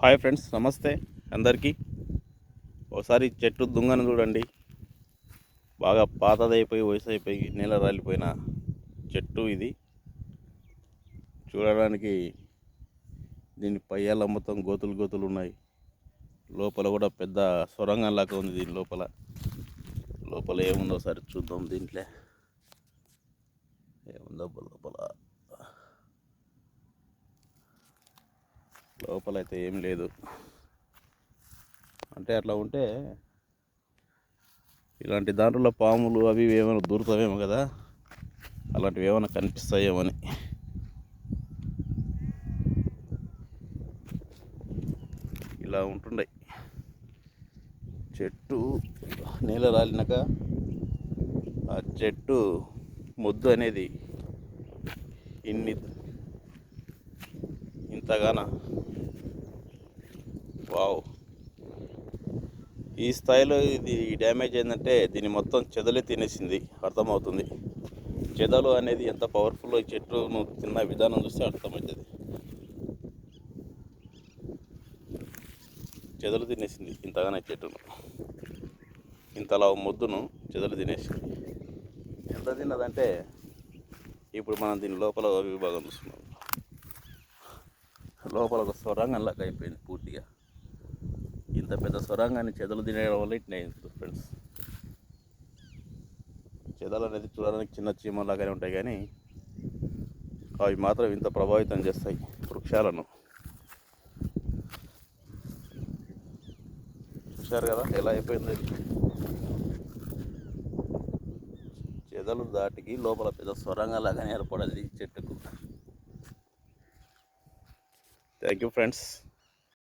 Hi friends నమస్తే అందరికీ. ఒకసారి చెట్టు దుంగను చూడండి. బాగా పాతదైపోయి వయసు అయిపోయి నేల రాలిపోయిన చెట్టు ఇది. చూడడానికి దీని పయ్యాల మొత్తం గోతులు గోతులు ఉన్నాయి. లోపల కూడా పెద్ద సొరంగంలాగా ఉంది దీని లోపల. లోపల ఏముందో ఒకసారి చూద్దాం దీంట్లో. ఏముందో లోపల. లోపల అయితే ఏం లేదు. అంటే అట్లా ఉంటే ఇలాంటి దాంట్లో పాములు అవి ఏమైనా దూరుతావేమో కదా అలాంటివి ఏమైనా కనిపిస్తాయేమని. ఇలా ఉంటుండే. చెట్టు నేల రాలినాక ఆ చెట్టు మొద్దు అనేది ఇన్ని ఇంతగానా వావ్. ఈ స్థాయిలో ఇది డ్యామేజ్ ఏంటంటే దీన్ని మొత్తం చెదలే తినేసింది అర్థమవుతుంది. చెదలు అనేది ఎంత పవర్ఫుల్ చెట్టును తిన్న విధానం చూస్తే అర్థమవుతుంది. చెదలు తినేసింది ఇంతగానే చెట్టును. ఇంతలా మొద్దును చెదలు తినేసింది. ఎంత తిన్నదంటే ఇప్పుడు మనం దీని లోపల విభాగం చూస్తున్నాం. లోపల ఒక సొరంగంలాగా అయిపోయింది పూర్తిగా. ఇంత పెద్ద సొరంగాన్ని చెదలు తినేయడం వల్ల ఇట్లా ఫ్రెండ్స్. చెదలు అనేది చూడడానికి చిన్న చీమలాగానే ఉంటాయి కానీ అవి మాత్రం ఇంత ప్రభావితం చేస్తాయి వృక్షాలను. చూశారు కదా ఎలా అయిపోయింది? చెదలు దాటికి లోపల పెద్ద స్వరంగా ఏర్పడది ఈ చెట్టుకు. Thank you friends